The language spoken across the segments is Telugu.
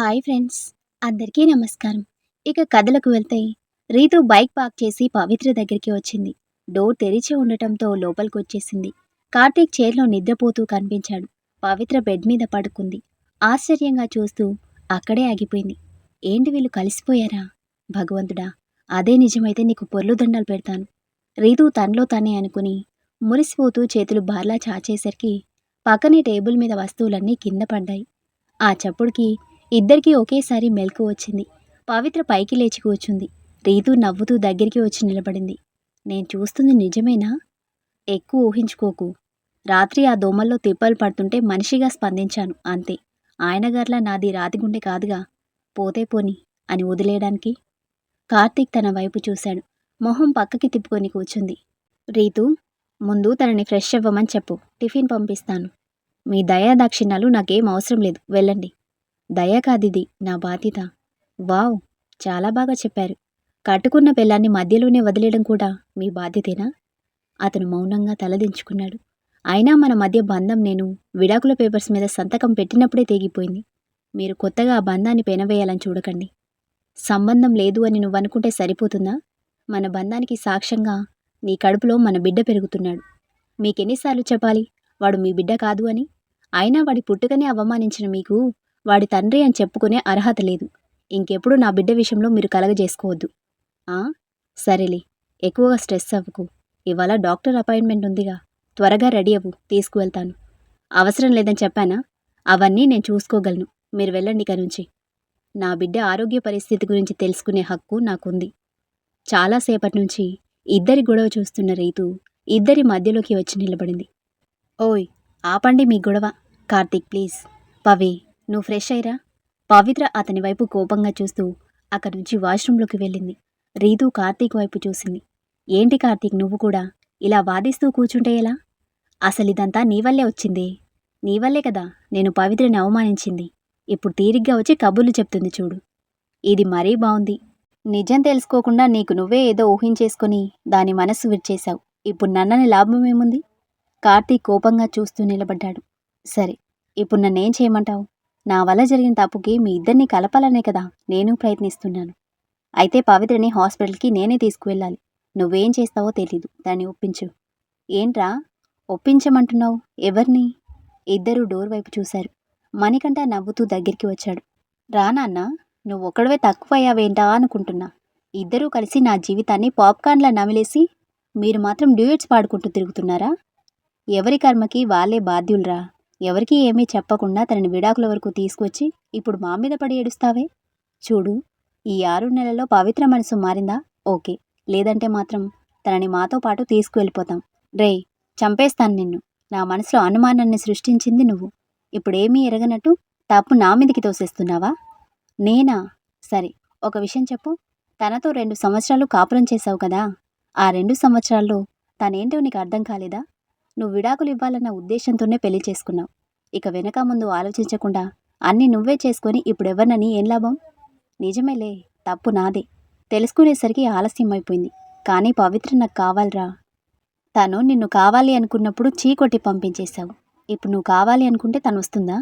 హాయ్ ఫ్రెండ్స్ అందరికీ నమస్కారం. ఇక కథలకు వెళ్తే రీతు బైక్ పార్క్ చేసి పవిత్ర దగ్గరికి వచ్చింది. డోర్ తెరిచి ఉండటంతో లోపలికి వచ్చేసింది కార్తీక్ చైర్లో నిద్రపోతూ కనిపించాడు. పవిత్ర బెడ్ మీద పడుకుంది. ఆశ్చర్యంగా చూస్తూ అక్కడే ఆగిపోయింది. ఏంటి వీళ్ళు కలిసిపోయారా? భగవంతుడా అదే నిజమైతే నీకు పొర్లు దండాలు పెడతాను. రీతు తనలో తనే అనుకుని మురిసిపోతూ చేతులు బార్లా చాచేసరికి పక్కనే టేబుల్ మీద వస్తువులన్నీ కింద పడ్డాయి. ఆ చప్పుడుకి ఇద్దరికీ ఒకేసారి మెలకు వచ్చింది. పవిత్ర పైకి లేచి కూర్చుంది. రీతు నవ్వుతూ దగ్గరికి వచ్చి నిలబడింది. నేను చూస్తుంది నిజమేనా? ఎక్కువ ఊహించుకోకు. రాత్రి ఆ దోమల్లో తిప్పలు పడుతుంటే మనిషిగా స్పందించాను అంతే. ఆయన గారిలా నాది రాతిగుండె కాదుగా. పోతే పోని అని వదిలేయడానికి. కార్తీక్ తన వైపు చూశాడు. మొహం పక్కకి తిప్పుకొని కూర్చుంది. రీతు ముందు తనని ఫ్రెష్ అవ్వమని చెప్పు. టిఫిన్ పంపిస్తాను. మీ దయా దాక్షిణ్యాలు నాకేం అవసరం లేదు. వెళ్ళండి. దయ కాదిది నా బాధ్యత. వావ్ చాలా బాగా చెప్పారు. కట్టుకున్న పిల్లాన్ని మధ్యలోనే వదిలేయడం కూడా మీ బాధ్యతేనా? అతను మౌనంగా తలదించుకున్నాడు అయినా మన మధ్య బంధం నేను విడాకుల పేపర్స్ మీద సంతకం పెట్టినప్పుడే తెగిపోయింది. మీరు కొత్తగా ఆ బంధాన్ని పెనవేయాలని చూడకండి. సంబంధం లేదు అని నువ్వు అనుకుంటే సరిపోతుందా? మన బంధానికి సాక్ష్యంగా నీ కడుపులో మన బిడ్డ పెరుగుతున్నాడు. మీకెన్నిసార్లు చెప్పాలి వాడు మీ బిడ్డ కాదు అని? అయినా వాడి పుట్టుకనే అవమానించిన మీకు వాడి తండ్రి అని చెప్పుకునే అర్హత లేదు. ఇంకెప్పుడు నా బిడ్డ విషయంలో మీరు కలగజేసుకోవద్దు. ఆ? సరేలే. ఎక్కువగా స్ట్రెస్ అవ్వకు. ఇవాళ డాక్టర్ అపాయింట్మెంట్ ఉందిగా. త్వరగా రెడీ అవ్వు. తీసుకువెళ్తాను. అవసరం లేదని చెప్పానా? అవన్నీ నేను చూసుకోగలను. మీరు వెళ్ళండి ఇక నుంచి నా బిడ్డ ఆరోగ్య పరిస్థితి గురించి తెలుసుకునే హక్కు నాకుంది. చాలాసేపటి నుంచి ఇద్దరి గొడవ చూస్తున్న రైతు ఇద్దరి మధ్యలోకి వచ్చి నిలబడింది. ఓయ్ ఆపండి మీ గొడవ. కార్తీక్ ప్లీజ్. పవి. నువ్వు ఫ్రెష్ అయ్యరా. పవిత్ర అతని వైపు కోపంగా చూస్తూ అక్కడి నుంచి వాష్రూంలోకి వెళ్ళింది. రీతు కార్తీక్ వైపు చూసింది. ఏంటి కార్తీక్ నువ్వు కూడా ఇలా వాదిస్తూ కూర్చుంటే ఎలా? అసలు ఇదంతా నీ వల్లే వచ్చింది. నీ వల్లే కదా నేను పవిత్రని అవమానించింది. ఇప్పుడు తీరిగ్గా వచ్చి కబుర్లు చెప్తుంది చూడు. ఇది మరీ బాగుంది నిజం తెలుసుకోకుండా నీకు నువ్వే ఏదో ఊహించేసుకొని దాని మనస్సు విడిచేశావు. ఇప్పుడు నన్నని లాభం ఏముంది? కార్తీక్ కోపంగా చూస్తూ నిలబడ్డాడు. సరే ఇప్పుడు నన్నేం చేయమంటావు? నా వల్ల జరిగిన తప్పుకి మీ ఇద్దరిని కలపాలనే కదా నేను ప్రయత్నిస్తున్నాను. అయితే పవిత్రని హాస్పిటల్కి నేనే తీసుకువెళ్ళాలి. నువ్వేం చేస్తావో తెలీదు. దాన్ని ఒప్పించు. ఏంట్రా? ఒప్పించమంటున్నావు? ఎవరిని? ఇద్దరూ డోర్ వైపు చూశారు. మణికంఠ నవ్వుతూ దగ్గరికి వచ్చాడు. రా నాన్న నువ్వు ఒక్కడవే తక్కువయ్యావేంటా అనుకుంటున్నా. ఇద్దరూ కలిసి నా జీవితాన్ని పాప్కార్న్లా నమిలేసి మీరు మాత్రం డ్యూయట్స్ పాడుకుంటూ తిరుగుతున్నారా? ఎవరి కర్మకి వాళ్ళే బాధ్యులరా? ఎవరికీ ఏమీ చెప్పకుండా తనని విడాకుల వరకు తీసుకొచ్చి ఇప్పుడు మా మీద పడి ఏడుస్తావే? చూడు ఈ ఆరు నెలల్లో పవిత్ర మనసు మారిందా? ఓకే. లేదంటే మాత్రం తనని మాతో పాటు తీసుకువెళ్ళిపోతాం. రే చంపేస్తాను నిన్ను. నా మనసులో అనుమానాన్ని సృష్టించింది నువ్వు. ఇప్పుడేమీ ఎరగనట్టు తప్పు నా మీదకి తోసేస్తున్నావా? నేనా? సరే ఒక విషయం చెప్పు. తనతో రెండు సంవత్సరాలు కాపురం చేశావు కదా? ఆ రెండు సంవత్సరాల్లో తనేంటో నీకు అర్థం కాలేదా? నువ్వు విడాకులు ఇవ్వాలన్న ఉద్దేశంతోనే పెళ్ళి చేసుకున్నావు. ఇక వెనక ముందు ఆలోచించకుండా అన్నీ నువ్వే చేసుకొని ఇప్పుడెవరినని ఏం లాభం? నిజమేలే తప్పు నాదే. తెలుసుకునేసరికి ఆలస్యం అయిపోయింది కానీ పవిత్ర నాకు కావాలిరా. తను నిన్ను కావాలి అనుకున్నప్పుడు చీకొట్టి పంపించేశావు. ఇప్పుడు నువ్వు కావాలి అనుకుంటే తను వస్తుందా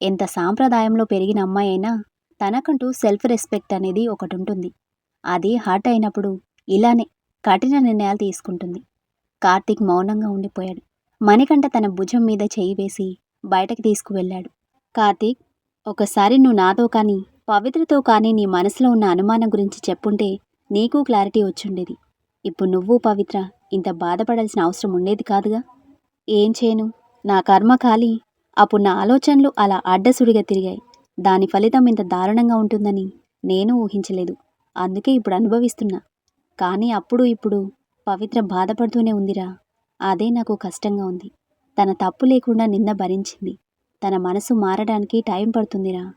ఎంత సాంప్రదాయంలో పెరిగిన అమ్మాయి అయినా తనకంటూ సెల్ఫ్ రెస్పెక్ట్ అనేది ఒకటి ఉంటుంది అది హర్ట్ అయినప్పుడు ఇలానే కఠిన నిర్ణయాలు తీసుకుంటుంది. కార్తీక్ మౌనంగా ఉండిపోయాడు. మణికంఠ తన భుజం మీద చేయి వేసి బయటకు తీసుకువెళ్ళాడు. కార్తీక్ ఒకసారి నువ్వు నాతో కానీ పవిత్రతో కానీ నీ మనసులో ఉన్న అనుమానం గురించి చెప్పుంటే నీకు క్లారిటీ వచ్చుండేది. ఇప్పుడు నువ్వు పవిత్ర ఇంత బాధపడాల్సిన అవసరం ఉండేది కాదుగా? ఏం చేయను? నా కర్మ కాలి అప్పుడు నా ఆలోచనలు అలా అడ్డసుడిగా తిరిగాయి. దాని ఫలితం ఇంత దారుణంగా ఉంటుందని నేను ఊహించలేదు. అందుకే ఇప్పుడు అనుభవిస్తున్నా. కానీ అప్పుడు ఇప్పుడు పవిత్ర బాధపడుతూనే ఉందిరా. అదే నాకు కష్టంగా ఉంది. తన తప్పు లేకుండా నింద భరించింది. తన మనసు మారడానికి టైం పడుతుందిరా.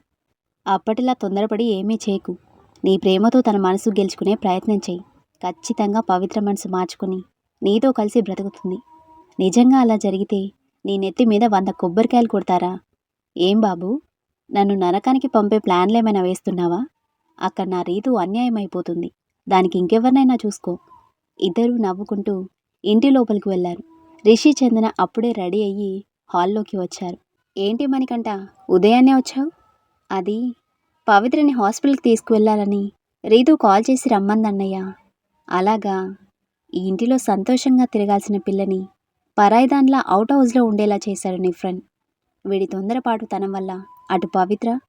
అప్పటిలా తొందరపడి ఏమీ చేయకు. నీ ప్రేమతో తన మనసు గెలుచుకునే ప్రయత్నం చేయి. ఖచ్చితంగా పవిత్ర మనసు మార్చుకుని నీతో కలిసి బ్రతుకుతుంది. నిజంగా అలా జరిగితే నీ నెత్తి మీద వంద కొబ్బరికాయలు కొడతారా? ఏం బాబు? నన్ను నరకానికి పంపే ప్లాన్లు ఏమైనా వేస్తున్నావా? అక్కడ నా రీతు అన్యాయం అయిపోతుంది దానికి ఇంకెవరినైనా చూసుకో. ఇద్దరూ నవ్వుకుంటూ ఇంటి లోపలికి వెళ్ళారు. రిషి చందన అప్పుడే రెడీ అయ్యి హాల్లోకి వచ్చారు. ఏంటి మణికంట ఉదయాన్నే వచ్చావు? అది పవిత్రని హాస్పిటల్కి తీసుకువెళ్ళాలని రీతు కాల్ చేసి రమ్మందన్నయ్య. అలాగా ఈ ఇంటిలో సంతోషంగా తిరగాల్సిన పిల్లని పరాయిదాన్లా అవుట్ హౌస్లో ఉండేలా చేశాడు నీ ఫ్రెండ్. వీడి తొందరపాటు తనం వల్ల అటు పవిత్ర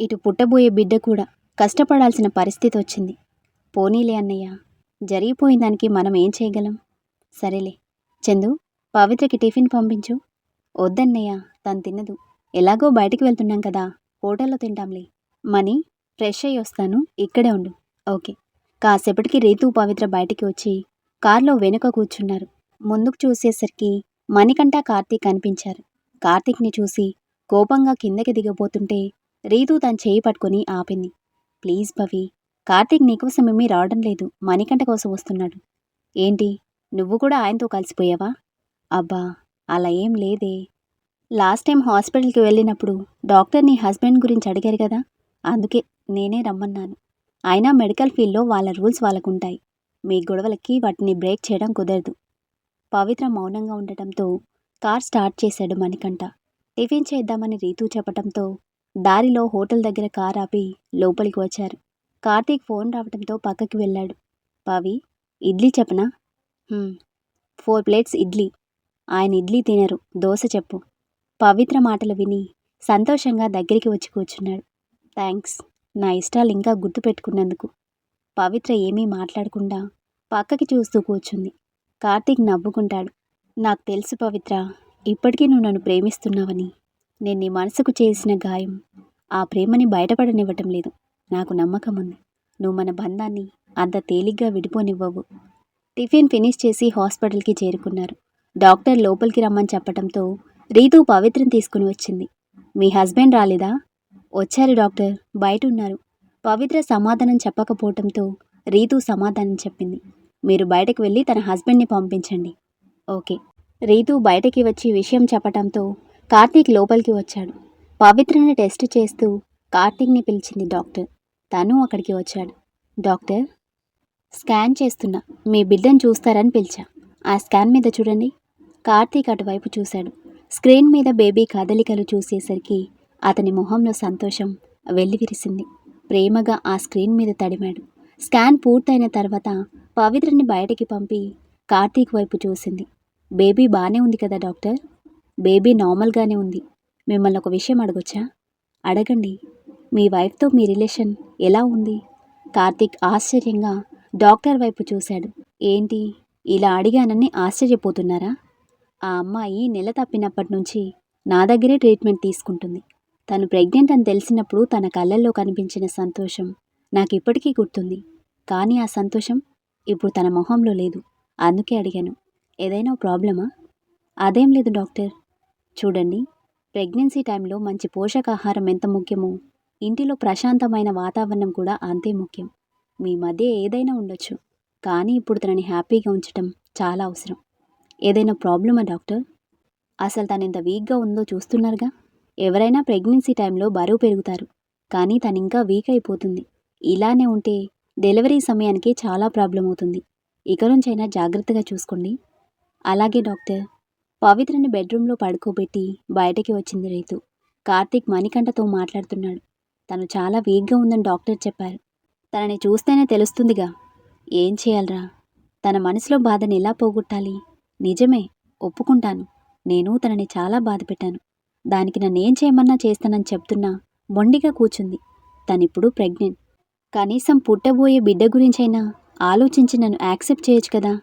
ఇటు పుట్టబోయే బిడ్డ కూడా కష్టపడాల్సిన పరిస్థితి వచ్చింది పోనీలే అన్నయ్య జరిగిపోయిన దానికి మనం ఏం చేయగలం? సరేలే. చందు పవిత్రకి టిఫిన్ పంపించు. వద్దన్నయ్య తను తినదు. ఎలాగో బయటికి వెళ్తున్నాం కదా హోటల్లో తింటాంలే. మనీ ఫ్రెష్ అయ్యి వస్తాను ఇక్కడే ఉండు. ఓకే. కాసేపటికి రీతు పవిత్ర బయటికి వచ్చి కార్లో వెనుక కూర్చున్నారు. ముందుకు చూసేసరికి మణికంఠ కార్తీక్ కనిపించారు. కార్తీక్ని చూసి కోపంగా కిందకి దిగబోతుంటే రీతు తను చేయి పట్టుకొని ఆపింది. ప్లీజ్ భవి కార్తీక్ నీకోసం ఏమీ రావడం లేదు. మణికంఠ కోసం వస్తున్నాడు. ఏంటి? నువ్వు కూడా ఆయనతో కలిసిపోయావా? అబ్బా అలా ఏం లేదే. లాస్ట్ టైం హాస్పిటల్కి వెళ్ళినప్పుడు డాక్టర్ నీ హస్బెండ్ గురించి అడిగారు కదా అందుకే నేనే రమ్మన్నాను. అయినా మెడికల్ ఫీల్డ్లో వాళ్ళ రూల్స్ వాళ్ళకుంటాయి. మీ గొడవలకి వాటిని బ్రేక్ చేయడం కుదరదు. పవిత్ర మౌనంగా ఉండటంతో కార్ స్టార్ట్ చేశాడు మణికంఠ. టిఫిన్ చేద్దామని రీతు చెప్పటంతో దారిలో హోటల్ దగ్గర కార్ ఆపి లోపలికి వచ్చారు. కార్తీక్ ఫోన్ రావడంతో పక్కకి వెళ్ళాడు. పవి ఇడ్లీ చెప్పనా? Four plates idli. ఆయన ఇడ్లీ తినరు. దోశ చెప్పు. పవిత్ర మాటలు విని సంతోషంగా దగ్గరికి వచ్చి కూర్చున్నాడు. థ్యాంక్స్ నా ఇష్టాలు ఇంకా గుర్తుపెట్టుకున్నందుకు. పవిత్ర ఏమీ మాట్లాడకుండా పక్కకి చూస్తూ కూర్చుంది. కార్తీక్ నవ్వుకుంటాడు. నాకు తెలుసు పవిత్ర ఇప్పటికీ నువ్వు నన్ను ప్రేమిస్తున్నావని. నేను నీ మనసుకు చేసిన గాయం ఆ ప్రేమని బయటపడనివ్వటం లేదు. నాకు నమ్మకం ఉంది. నువ్వు మన బంధాన్ని అంత తేలిగ్గా విడిపోనివ్వవు. టిఫిన్ ఫినిష్ చేసి హాస్పిటల్కి చేరుకున్నారు. డాక్టర్ లోపలికి రమ్మని చెప్పడంతో రీతు పవిత్రం తీసుకుని వచ్చింది. మీ హస్బెండ్ రాలేదా? వచ్చారు డాక్టర్. బయట ఉన్నారు పవిత్ర సమాధానం చెప్పకపోవటంతో రీతు సమాధానం చెప్పింది. మీరు బయటకు వెళ్ళి తన హస్బెండ్ని పంపించండి. ఓకే. రీతు బయటకి వచ్చి విషయం చెప్పటంతో కార్తీక్ లోపలికి వచ్చాడు. పవిత్రని టెస్ట్ చేస్తూ కార్తీక్ని పిలిచింది డాక్టర్. తను అక్కడికి వచ్చాడు. డాక్టర్ స్కాన్ చేస్తున్నా. మీ బిడ్డను చూస్తారని పిలిచా. ఆ స్కాన్ మీద చూడండి. కార్తీక్ అటువైపు చూశాడు. స్క్రీన్ మీద బేబీ కదలికలు చూసేసరికి అతని మొహంలో సంతోషం వెల్లివిరిసింది. ప్రేమగా ఆ స్క్రీన్ మీద తడిమాడు. స్కాన్ పూర్తయిన తర్వాత పవిత్రని బయటికి పంపి కార్తీక్ వైపు చూసింది. బేబీ బాగానే ఉంది కదా డాక్టర్? బేబీ నార్మల్గానే ఉంది. మిమ్మల్ని ఒక విషయం అడగొచ్చా? అడగండి. మీ వైఫ్తో మీ రిలేషన్ ఎలా ఉంది? కార్తీక్ ఆశ్చర్యంగా డాక్టర్ వైపు చూశాడు. ఏంటి? ఇలా అడిగానని ఆశ్చర్యపోతున్నారా? ఆ అమ్మాయి నెల తప్పినప్పటి నుంచి నా దగ్గరే ట్రీట్మెంట్ తీసుకుంటుంది. తను ప్రెగ్నెంట్ అని తెలిసినప్పుడు తన కళ్ళల్లో కనిపించిన సంతోషం నాకు ఇప్పటికీ గుర్తుంది. కానీ ఆ సంతోషం ఇప్పుడు తన మొహంలో లేదు. అందుకే అడిగాను. ఏదైనా ప్రాబ్లమా? అదేం లేదు డాక్టర్. చూడండి ప్రెగ్నెన్సీ టైంలో మంచి పోషకాహారం ఎంత ముఖ్యమో ఇంటిలో ప్రశాంతమైన వాతావరణం కూడా అంతే ముఖ్యం. మీ మధ్య ఏదైనా ఉండొచ్చు. కానీ ఇప్పుడు తనని హ్యాపీగా ఉంచటం చాలా అవసరం. ఏదైనా ప్రాబ్లమా డాక్టర్? అసలు తను ఎంత వీక్గా ఉందో చూస్తున్నారుగా? ఎవరైనా ప్రెగ్నెన్సీ టైంలో బరువు పెరుగుతారు. కానీ తను ఇంకా వీక్ అయిపోతుంది. ఇలానే ఉంటే డెలివరీ సమయానికి చాలా ప్రాబ్లం అవుతుంది. ఇక నుంచైనా జాగ్రత్తగా చూసుకోండి. అలాగే డాక్టర్. పవిత్రని బెడ్రూమ్లో పడుకోబెట్టి బయటకి వచ్చింది రైతు. కార్తీక్ మణికంఠతో మాట్లాడుతున్నాడు. తను చాలా వీక్గా ఉందని డాక్టర్ చెప్పారు. తనని చూస్తేనే తెలుస్తుందిగా. ఏం చేయాలరా? తన మనసులో బాధని ఎలా పోగొట్టాలి? నిజమే ఒప్పుకుంటాను. నేను తనని చాలా బాధ పెట్టాను. దానికి నన్నేం చేయమన్నా చేస్తానని చెప్తున్నా మొండిగా కూచుంది తనిప్పుడు ప్రెగ్నెంట్. కనీసం పుట్టబోయే బిడ్డ గురించైనా ఆలోచించి నన్ను యాక్సెప్ట్ చేయొచ్చు కదా?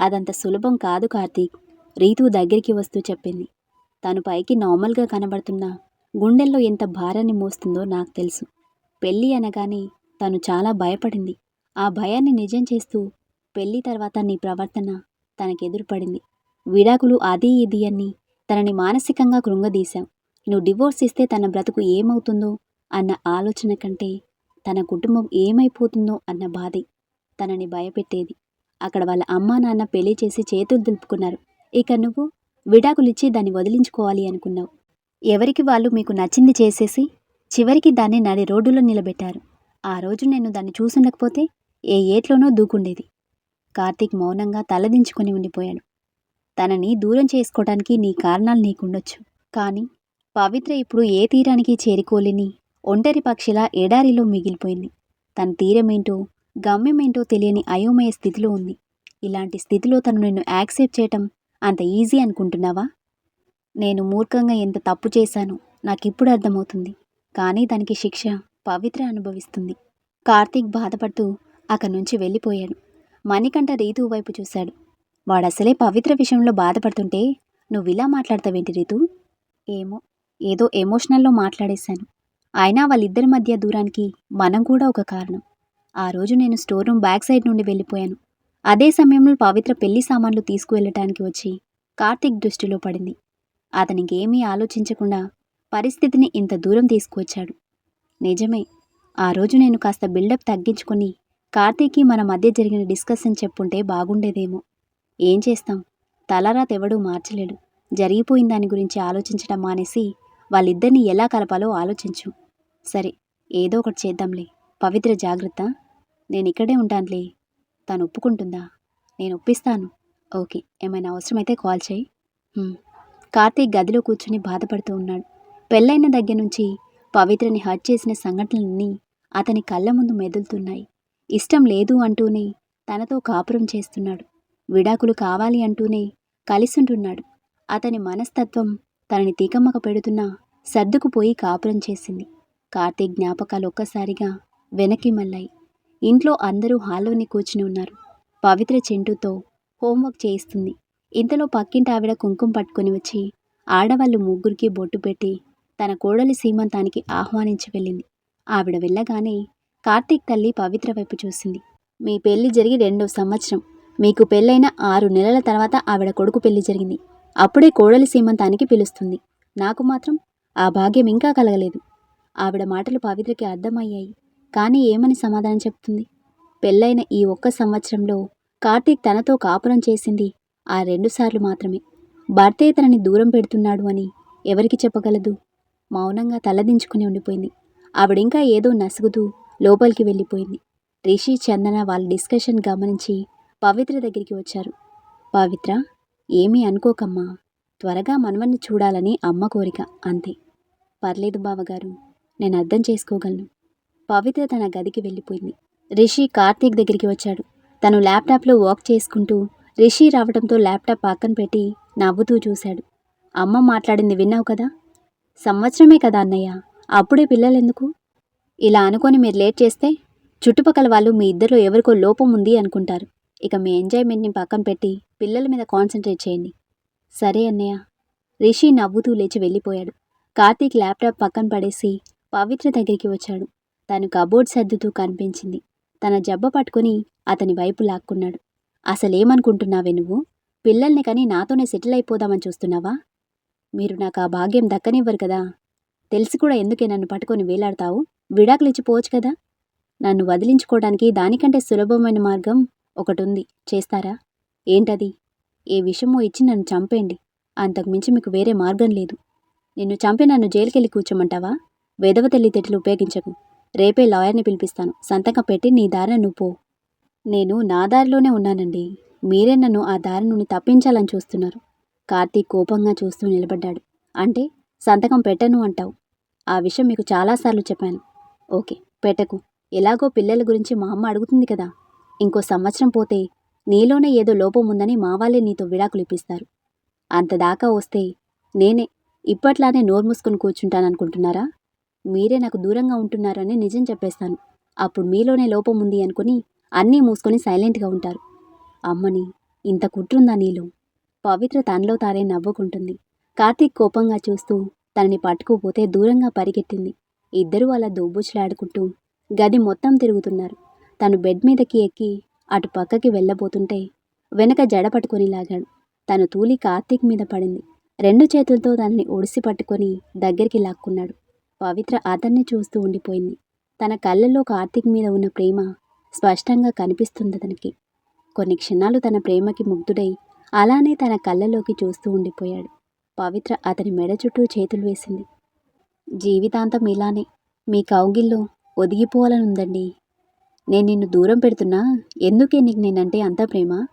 అదంత సులభం కాదు కార్తీక్. రీతు దగ్గరికి వస్తూ చెప్పింది. తను పైకి నార్మల్గా కనబడుతున్నా. గుండెల్లో ఎంత భారాన్ని మోస్తుందో నాకు తెలుసు. పెళ్ళి అనగానే తను చాలా భయపడింది. ఆ భయాన్ని నిజం చేస్తూ పెళ్ళి తర్వాత నీ ప్రవర్తన తనకెదురుపడింది. విడాకులు అది ఇది అని తనని మానసికంగా కృంగదీశావు నువ్వు డివోర్స్ ఇస్తే తన బ్రతుకు ఏమవుతుందో అన్న ఆలోచన కంటే తన కుటుంబం ఏమైపోతుందో అన్న బాధే తనని భయపెట్టేది. అక్కడ వాళ్ళ అమ్మా నాన్న పెళ్ళి చేసి చేతులు దులుపుకున్నారు. ఇక నువ్వు విడాకులిచ్చి దాన్ని వదిలించుకోవాలి అనుకున్నావు. ఎవరికి వాళ్ళు మీకు నచ్చింది చేసేసి చివరికి దాన్ని నడి రోడ్డులో నిలబెట్టారు. ఆ రోజు నేను దాన్ని చూసుండకపోతే ఏ ఏట్లోనో దూకుండేది. కార్తీక్ మౌనంగా తలదించుకొని ఉండిపోయాడు. తనని దూరం చేసుకోవడానికి నీ కారణాలు నీకుండొచ్చు. కానీ పవిత్ర ఇప్పుడు ఏ తీరానికి చేరుకోలేని ఒంటరి పక్షిలా ఎడారిలో మిగిలిపోయింది. తన తీరమేంటో గమ్యమేంటో తెలియని అయోమయ స్థితిలో ఉంది. ఇలాంటి స్థితిలో తను నిన్ను యాక్సెప్ట్ చేయటం అంత ఈజీ అనుకుంటున్నావా? నేను మూర్ఖంగా ఎంత తప్పు చేశానో నాకిప్పుడు అర్థమవుతుంది. కానీ దానికి శిక్ష పవిత్ర అనుభవిస్తుంది. కార్తీక్ బాధపడుతూ అక్కడి నుంచి వెళ్ళిపోయాడు. మణికంఠ రీతు వైపు చూశాడు. వాడసలే పవిత్ర విషయంలో బాధపడుతుంటే నువ్వు ఇలా మాట్లాడతావేంటి రీతు? ఏమో ఏదో ఎమోషనల్లో మాట్లాడేశాను. అయినా వాళ్ళిద్దరి మధ్య దూరానికి మనం కూడా ఒక కారణం. ఆ రోజు నేను స్టోర్ రూమ్ బ్యాక్ సైడ్ నుండి వెళ్ళిపోయాను. అదే సమయంలో పవిత్ర పెళ్ళి సామాన్లు తీసుకువెళ్ళటానికి వచ్చి కార్తీక్ దృష్టిలో పడింది. అతనికి ఏమీ ఆలోచించకుండా పరిస్థితిని ఇంత దూరం తీసుకువచ్చాడు. నిజమే. ఆ రోజు నేను కాస్త బిల్డప్ తగ్గించుకొని కార్తీక్కి మన మధ్య జరిగిన డిస్కషన్ చెప్పుంటే బాగుండేదేమో. ఏం చేస్తాం? తలరాత ఎవడూ మార్చలేడు. జరిగిపోయిన దాని గురించి ఆలోచించడం మానేసి వాళ్ళిద్దరిని ఎలా కలపాలో ఆలోచించు. సరే ఏదో ఒకటి చేద్దాంలే. పవిత్ర జాగ్రత్త. నేను ఇక్కడే ఉంటానులే. తను ఒప్పుకుంటుందా? నేను ఒప్పిస్తాను. ఓకే ఏమైనా అవసరమైతే కాల్ చేయి. కార్తీక్ గదిలో కూర్చుని బాధపడుతూ ఉన్నాడు. పెళ్ళైన దగ్గర నుంచి పవిత్రని హర్ట్ చేసిన సంఘటనలన్నీ అతని కళ్ళ ముందు మెదులుతున్నాయి. ఇష్టం లేదు అంటూనే తనతో కాపురం చేస్తున్నాడు. విడాకులు కావాలి అంటూనే కలిసుంటున్నాడు. అతని మనస్తత్వం తనని తీకమ్మక పెడుతున్నా సర్దుకుపోయి కాపురం చేసింది. కార్తీక్ జ్ఞాపకాలు ఒక్కసారిగా వెనక్కి మళ్ళాయి. ఇంట్లో అందరూ హాల్లోనే కూర్చుని ఉన్నారు. పవిత్ర చెంటుతో హోంవర్క్ చేయిస్తుంది. ఇంతలో పక్కింటి ఆవిడ కుంకుమ పట్టుకొని వచ్చి ఆడవాళ్ళు ముగ్గురికి బొట్టు పెట్టి తన కోడలి సీమంతానికి ఆహ్వానించి వెళ్ళింది. ఆవిడ వెళ్ళగానే కార్తీక్ తల్లి పవిత్ర వైపు చూసింది. మీ పెళ్ళి జరిగి రెండో సంవత్సరం. మీకు పెళ్ళైన ఆరు నెలల తర్వాత ఆవిడ కొడుకు పెళ్ళి జరిగింది. అప్పుడే కోడలి సీమంతానికి పిలుస్తుంది. నాకు మాత్రం ఆ భాగ్యం ఇంకా కలగలేదు. ఆవిడ మాటలు పవిత్రకి అర్థమయ్యాయి. కానీ ఏమని సమాధానం చెప్తుంది? పెళ్ళైన ఈ ఒక్క సంవత్సరంలో కార్తీక్ తనతో కాపురం చేసింది ఆ రెండుసార్లు మాత్రమే. భర్తే తనని దూరం పెడుతున్నాడు అని ఎవరికి చెప్పగలదు? మౌనంగా తలదించుకుని ఉండిపోయింది. ఆవిడింకా ఏదో నసుగుతూ లోపలికి వెళ్ళిపోయింది. రిషి చందన వాళ్ళ డిస్కషన్ గమనించి పవిత్ర దగ్గరికి వచ్చారు. పవిత్ర ఏమీ అనుకోకమ్మా. త్వరగా మనవన్ని చూడాలని అమ్మ కోరిక అంతే. పర్లేదు బావగారు నేను అర్థం చేసుకోగలను. పవిత్ర తన గదికి వెళ్ళిపోయింది. రిషి కార్తీక్ దగ్గరికి వచ్చాడు. తను ల్యాప్టాప్లో వర్క్ చేసుకుంటూ రిషి రావడంతో ల్యాప్టాప్ పక్కన పెట్టి నవ్వుతూ చూశాడు. అమ్మ మాట్లాడింది విన్నావు కదా? సంవత్సరమే కదా అన్నయ్య అప్పుడే పిల్లలెందుకు? ఇలా అనుకొని మీరు లేట్ చేస్తే చుట్టుపక్కల వాళ్ళు మీ ఇద్దరిలో ఎవరికో లోపం ఉంది అనుకుంటారు. ఇక మీ ఎంజాయ్మెంట్ని పక్కన పెట్టి పిల్లల మీద కాన్సన్ట్రేట్ చేయండి. సరే అన్నయ్య. రిషి నవ్వుతూ లేచి వెళ్ళిపోయాడు. కార్తీక్ ల్యాప్టాప్ పక్కన పడేసి పవిత్ర దగ్గరికి వచ్చాడు. తను కబోర్డ్ సర్దుతూ కనిపించింది. తన జబ్బ పట్టుకుని అతని వైపు లాక్కున్నాడు. అసలేమనుకుంటున్నావే నువ్వు? పిల్లల్ని కానీ నాతోనే సెటిల్ అయిపోదామని చూస్తున్నావా? మీరు నాకు ఆ భాగ్యం దక్కనివ్వరు కదా. తెలిసి కూడా ఎందుకే నన్ను పట్టుకొని వేలాడతావు? విడాకులు ఇచ్చిపోవచ్చు కదా. నన్ను వదిలించుకోవడానికి దానికంటే సులభమైన మార్గం ఒకటుంది. చేస్తారా? ఏంటది? ఏ విషయమో ఇచ్చి నన్ను చంపేయండి. అంతకుమించి మీకు వేరే మార్గం లేదు. నిన్ను చంపి నన్ను జైలుకెళ్ళి కూర్చోమంటావా? వెధవ తెలివితేటలు ఉపయోగించకు. రేపే లాయర్ని పిలిపిస్తాను. సంతకం పెట్టి నీ దారిన నువ్వు పో. నేను నా దారిలోనే ఉన్నానండి. మీరే నన్ను ఆ దారి నుండి తప్పించాలని చూస్తున్నారు. కార్తీక్ కోపంగా చూస్తూ నిలబడ్డాడు. అంటే సంతకం పెట్టను అంటావు. ఆ విషయం మీకు చాలాసార్లు చెప్పాను. ఓకే పెట్టకు. ఎలాగో పిల్లల గురించి మా అమ్మ అడుగుతుంది కదా. ఇంకో సంవత్సరం పోతే నీలోనే ఏదో లోపం ఉందని మా వాళ్ళే నీతో విడాకులు ఇప్పిస్తారు. అంతదాకా వస్తే నేనే ఇప్పట్లానే నోరు మూసుకొని కూర్చుంటాననుకుంటున్నారా? మీరే నాకు దూరంగా ఉంటున్నారని నిజం చెప్పేస్తాను. అప్పుడు మీలోనే లోపం ఉంది అనుకుని అన్నీ మూసుకొని సైలెంట్గా ఉంటారు. అమ్మని ఇంత కుట్రుందా నీలో? పవిత్ర తనలో తానే నవ్వుకుంటుంది. కార్తీక్ కోపంగా చూస్తూ తనని పట్టుకుపోతే దూరంగా పరిగెత్తింది. ఇద్దరూ అలా దోబుచ్చులాడుకుంటూ గది మొత్తం తిరుగుతున్నారు. తను బెడ్ మీదకి ఎక్కి అటు పక్కకి వెళ్ళబోతుంటే వెనక జడ పట్టుకొని లాగాడు. తను తూలి కార్తీక్ మీద పడింది. రెండు చేతులతో తనని ఒడిసి పట్టుకొని దగ్గరికి లాక్కున్నాడు. పవిత్ర అతన్ని చూస్తూ ఉండిపోయింది. తన కళ్ళల్లో కార్తీక్ మీద ఉన్న ప్రేమ స్పష్టంగా కనిపిస్తుంది తనకి. కొన్ని క్షణాలు తన ప్రేమకి ముగ్ధుడై అలానే తన కళ్ళలోకి చూస్తూ ఉండిపోయాడు. పవిత్ర అతని మెడ చుట్టూ చేతులు వేసింది. జీవితాంతం ఇలానే. మీ కౌగిల్లో ఒదిగిపోవాలనుందండి. నేను నిన్ను దూరం పెడుతున్నా? ఎందుకే నీకు నేనంటే అంత ప్రేమ?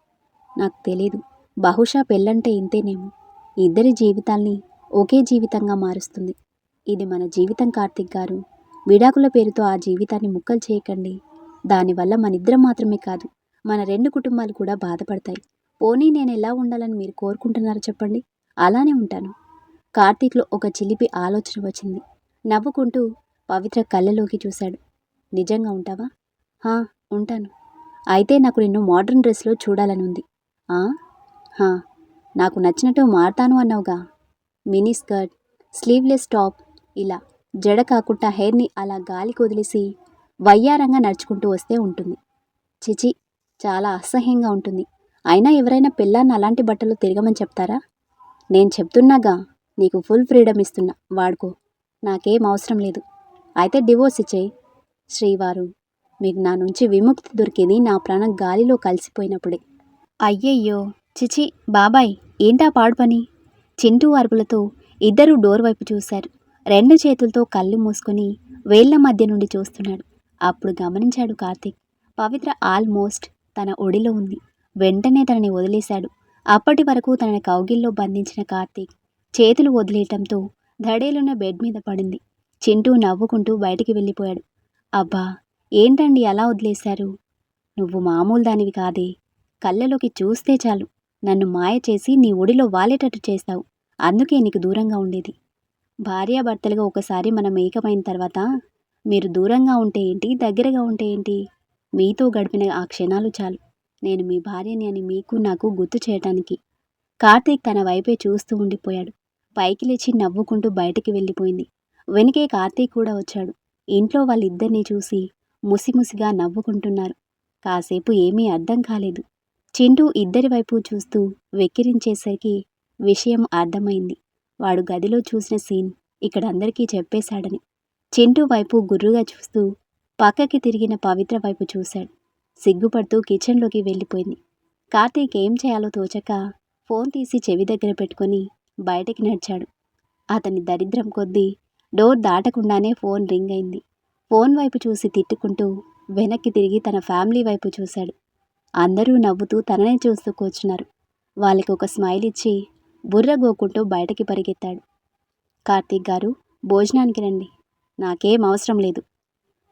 నాకు తెలీదు. బహుశా పెళ్ళంటే ఇంతేనేమో. ఇద్దరి జీవితాల్ని ఒకే జీవితంగా మారుస్తుంది. ఇది మన జీవితం కార్తిక్ గారు. విడాకుల పేరుతో ఆ జీవితాన్ని ముక్కలు చేయకండి. దానివల్ల మనిద్దరం మాత్రమే కాదు మన రెండు కుటుంబాలు కూడా బాధపడతాయి. పోనీ నేను ఎలా ఉండాలని మీరు కోరుకుంటున్నారో చెప్పండి. అలానే ఉంటాను. కార్తీక్లో ఒక చిలిపి ఆలోచన వచ్చింది. నవ్వుకుంటూ పవిత్ర కళ్ళలోకి చూశాడు. నిజంగా ఉంటావా? హా ఉంటాను. అయితే నాకు నిన్ను మోడర్న్ డ్రెస్లో చూడాలని ఉంది హా నాకు నచ్చినట్టు మారుతాను అన్నావుగా. మినీ స్కర్ట్ స్లీవ్లెస్ టాప్ ఇలా జడ కాకుండా హెయిర్ని అలా గాలికి వదిలేసి వయ్యారంగా నడుచుకుంటూ వస్తే ఉంటుంది. చిచి చాలా అసహ్యంగా ఉంటుంది. అయినా ఎవరైనా పిల్లాన్ని అలాంటి బట్టలు తిరగమని చెప్తారా? నేను చెప్తున్నాగా నీకు ఫుల్ ఫ్రీడమ్ ఇస్తున్నా. వాడుకో. నాకేం అవసరం లేదు. అయితే డివోర్స్ ఇచ్చేయి. శ్రీవారు మీకు నా నుంచి విముక్తి దొరికేది నా ప్రాణం గాలిలో కలిసిపోయినప్పుడే. అయ్యయ్యో! చిచి బాబాయ్ ఏంటా పాడు పని? చింటూ అరుపులతో ఇద్దరూ డోర్ వైపు చూశారు. రెండు చేతులతో కళ్ళు మూసుకొని వేళ్ళ మధ్య నుండి చూస్తున్నాడు. అప్పుడు గమనించాడు కార్తీక్. పవిత్ర ఆల్మోస్ట్ తన ఒడిలో ఉంది. వెంటనే తనని వదిలేశాడు. అప్పటి వరకు తనని కౌగిల్లో బంధించిన కార్తీక్ చేతులు వదిలేయటంతో ధడేలున్న బెడ్ మీద పడింది. చింటూ నవ్వుకుంటూ బయటికి వెళ్ళిపోయాడు. అబ్బా ఏంటండి అలా వదిలేశారు? నువ్వు మామూలు దానివి కాదే. కళ్ళలోకి చూస్తే చాలు. నన్ను మాయ చేసి నీ ఒడిలో వాలేటట్టు చేస్తావు. అందుకే నీకు దూరంగా ఉండేది. భార్యాభర్తలుగా ఒకసారి మనం ఏకమైన తర్వాత మీరు దూరంగా ఉంటే ఏంటి దగ్గరగా ఉంటే ఏంటి? మీతో గడిపిన ఆ క్షణాలు చాలు. నేను మీ భార్యని అని మీకు నాకు గుర్తు చేయటానికి. కార్తీక్ తన వైపే చూస్తూ ఉండిపోయాడు. పైకి లేచి నవ్వుకుంటూ బయటికి వెళ్ళిపోయింది. వెనుకే కార్తీక్ కూడా వచ్చాడు. ఇంట్లో వాళ్ళిద్దరినీ చూసి ముసిముసిగా నవ్వుకుంటున్నారు. కాసేపు ఏమీ అర్థం కాలేదు. చింటూ ఇద్దరి వైపు చూస్తూ వెక్కిరించేసరికి విషయం అర్థమైంది. వాడు గదిలో చూసిన సీన్ ఇక్కడ అందరికీ చెప్పేశాడని. చింటూ వైపు గుర్రుగా చూస్తూ పక్కకి తిరిగిన పవిత్ర వైపు చూశాడు. సిగ్గుపడుతూ కిచెన్లోకి వెళ్ళిపోయింది. కార్తీక్ ఏం చేయాలో తోచక ఫోన్ తీసి చెవి దగ్గర పెట్టుకొని బయటికి నడిచాడు. అతని దరిద్రం కొద్దీ డోర్ దాటకుండానే ఫోన్ రింగ్ అయింది. ఫోన్ వైపు చూసి తిట్టుకుంటూ వెనక్కి తిరిగి తన ఫ్యామిలీ వైపు చూశాడు. అందరూ నవ్వుతూ తననే చూస్తూ కూర్చున్నారు. వాళ్ళకి ఒక స్మైల్ ఇచ్చి బుర్ర గోకుంటూ బయటకి పరిగెత్తాడు. కార్తీక్ గారు భోజనానికి రండి. నాకేం అవసరం లేదు.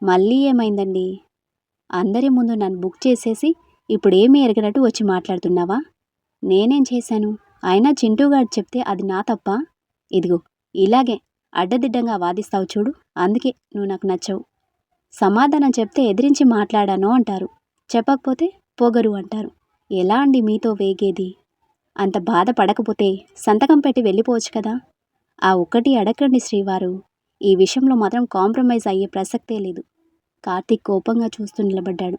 మళ్ళీ ఏమైందండి? అందరి ముందు నన్ను బుక్ చేసేసి ఇప్పుడు ఏమీ ఎరగనట్టు వచ్చి మాట్లాడుతున్నావా? నేనేం చేశాను? అయినా చింటూగాడు చెప్తే అది నా తప్ప? ఇదిగో ఇలాగే అడ్డదిడ్డంగా వాదిస్తావు చూడు అందుకే నువ్వు నాకు నచ్చవు. సమాధానం చెప్తే ఎదిరించి మాట్లాడాను అంటారు. చెప్పకపోతే పొగరు అంటారు. ఎలా అండి మీతో వేగేది? అంత బాధపడకపోతే సంతకం పెట్టి వెళ్ళిపోవచ్చు కదా? ఆ ఒక్కటి అడగండి శ్రీవారు. ఈ విషయంలో మాత్రం కాంప్రమైజ్ అయ్యే ప్రసక్తే లేదు. కార్తీక్ కోపంగా చూస్తూ నిలబడ్డాడు.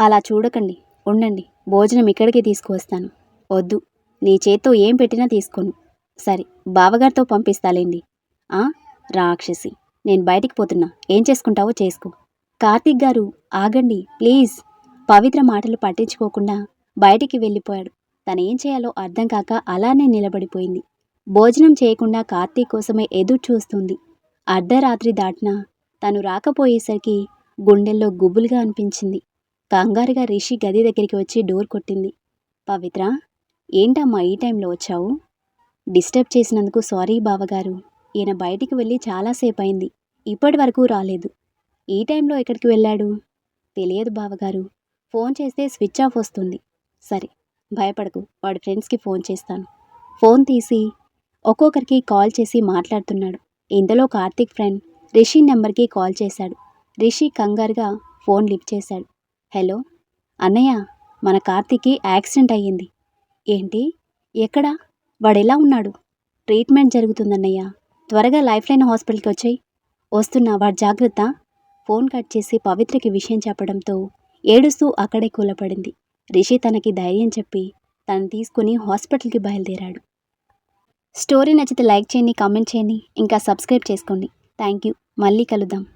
అలా చూడకండి ఉండండి భోజనం ఇక్కడికే తీసుకువస్తాను. వద్దు నీ చేత్తో ఏం పెట్టినా తీసుకోను. సరే బావగారితో పంపిస్తాలేండి. ఆ రాక్షసి నేను బయటికి పోతున్నా. ఏం చేసుకుంటావో చేసుకో. కార్తీక్ గారు ఆగండి ప్లీజ్. పవిత్ర మాటలు పట్టించుకోకుండా బయటికి వెళ్ళిపోయాడు. తనేం చేయాలో అర్థం కాక అలానే నిలబడిపోయింది. భోజనం చేయకుండా కార్తీక్ కోసమే ఎదురు చూస్తుంది అర్ధరాత్రి దాటినా తను రాకపోయేసరికి గుండెల్లో గుబులుగా అనిపించింది. కంగారుగా రిషి గది దగ్గరికి వచ్చి డోర్ కొట్టింది. పవిత్ర ఏంటమ్మా ఈ టైంలో వచ్చావు? డిస్టర్బ్ చేసినందుకు సారీ బావగారు. ఈయన బయటికి వెళ్ళి చాలాసేపు అయింది ఇప్పటి వరకు రాలేదు. ఈ టైంలో ఎక్కడికి వెళ్ళాడు? తెలియదు బావగారు. ఫోన్ చేస్తే స్విచ్ ఆఫ్ వస్తుంది. సరే భయపడకు. వాడి ఫ్రెండ్స్కి ఫోన్ చేస్తాను. ఫోన్ తీసి ఒక్కొక్కరికి కాల్ చేసి మాట్లాడుతున్నాడు. ఇంతలో కార్తీక్ ఫ్రెండ్ రిషి నెంబర్కి కాల్ చేశాడు. రిషి కంగారుగా ఫోన్ లిఫ్ట్ చేశాడు. హలో అన్నయ్య మన కార్తీక్కి యాక్సిడెంట్ అయ్యింది. ఏంటి? ఎక్కడా? వాడెలా ఉన్నాడు? ట్రీట్మెంట్ జరుగుతుందన్నయ్య. త్వరగా లైఫ్ లైన్ హాస్పిటల్కి వచ్చాయి. వస్తున్నా వాడు జాగ్రత్త. ఫోన్ కట్ చేసి పవిత్రకి విషయం చెప్పడంతో ఏడుస్తూ అక్కడే కూలపడింది. రిషి తనకి ధైర్యం చెప్పి తను తీసుకుని హాస్పిటల్కి బయలుదేరాడు. స్టోరీ నచ్చితే లైక్ చేయండి కామెంట్ చేయండి ఇంకా సబ్స్క్రైబ్ చేసుకోండి. థ్యాంక్ యూ మళ్ళీ కలుద్దాం.